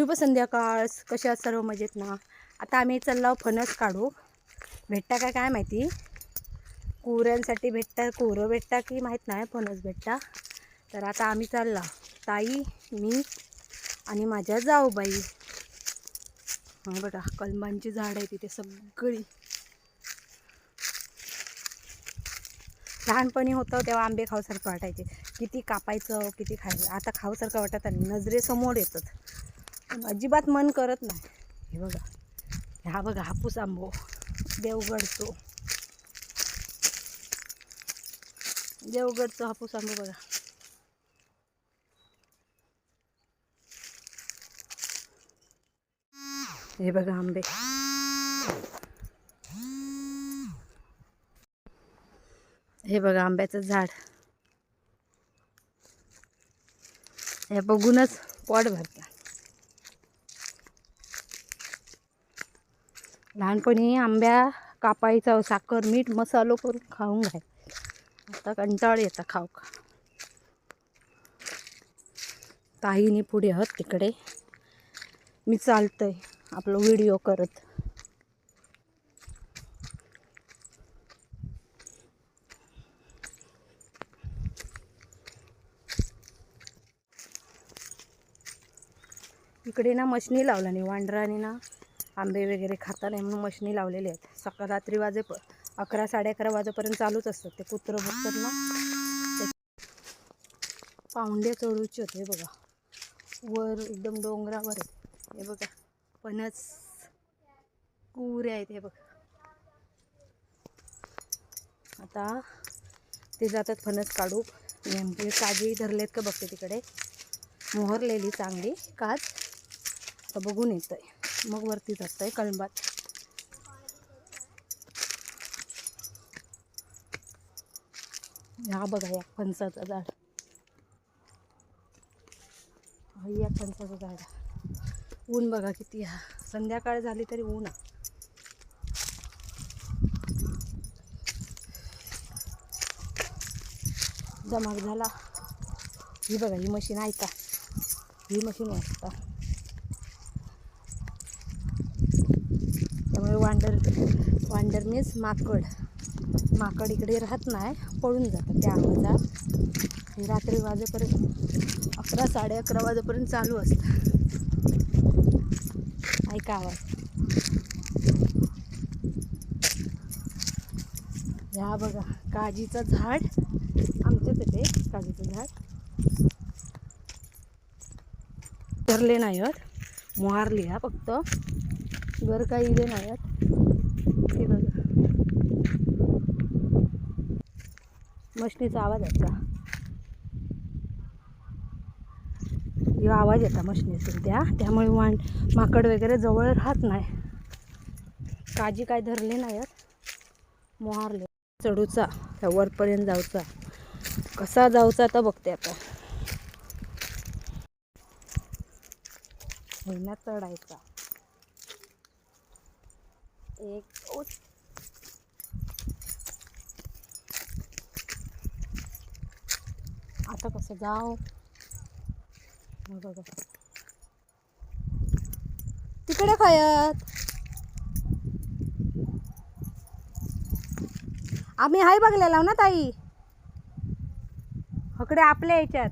शुभ संध्याकाळ कशा आहात सर्व मजेत ना? आता आम्ही चाललो फणस काढू. भेटता काय काय माहिती? कुऱ्यांसाठी भेटता कोरं भेटता की माहीत नाही फणस भेटता. तर आता आम्ही चालला. ताई मी आणि माझ्या जाऊबाई. हा बघा कलमांची झाड आहे तिथे सगळी. लहानपणी होतं तेव्हा आंबे खाऊसारखं वाटायचे. किती कापायचं किती खायचं. आता खाऊसारखं वाटत आणि नजरेसमोर येतात अजिबात मन करत नाही. हे बघा. हा बघा हापूस आंबो. देवगडचो देवगडचो हापूस आंबो बघा. हे बघा आंबे. हे बघा आंब्याचं झाड. हे बघूनच पोट भरतं. लहानपणी आंब्या कापायचा साखर मीठ मसालो करून खाऊन घाय आता कंटाळ येतं खाऊ खा. ताईने पुढे आहोत तिकडे. मी चालतंय. आपलं व्हिडिओ करत. इकडे ना मशनी लावला नाही वांढराने ना. आंबे वगैरे खाता नाही म्हणून मशनी लावलेले आहेत. सकाळ रात्री वाजे प अकरा साडे अकरा वाजेपर्यंत चालूच असतात ते कुत्रं बघतात ना. ते चढूचे होते हे बघा. वर एकदम डोंगरावर आहेत. हे बघा. फणस कुरे आहेत. हे बघा. आता ते जातात फणस काढू. नेमके काजी धरलेत का बघते तिकडे. मोहरलेली चांगली. काज. आता बघून येतं आहे मग वरती जातं आहे कळंबात. हा बघा या फणसाचं झाड. हा या फणसाचं झाड. ऊन बघा किती हा संध्याकाळ झाली तरी ऊन आहे. जमाग झाला. ही बघा ही मशीन ऐका ही मशीन वाजता त्यामुळे वांडर वांडर मीन्स माकड माकड इकडे राहत नाही पळून जातात त्या आवाजात. रात्री वाजेपर्यंत अकरा साडे अकरा वाजेपर्यंत चालू असतं. ऐका आवाज. ह्या बघा काजीचं झाड आमच्याच येते काजीचं झाड. धरले नाही आहेत मोहारली हा फक्त. घर काही इले नाही आहेत. ते बघा. मशनीचा आवाज आहे का? आवाज येता मशनीतून त्या. त्यामुळे वाण माकड वगैरे जवळ राहत नाही. काजी काय धरले नाही आहेत. मोहारले. चढूचा त्या वरपर्यंत जाऊचा. कसा जाऊचा तर बघते आता. महिन्यात चढायचा. एक ओ आता कसं जाऊ बघा तिकडे खायत आम्ही हाय बघलेला ना ताई हकडे आपल्या याच्यात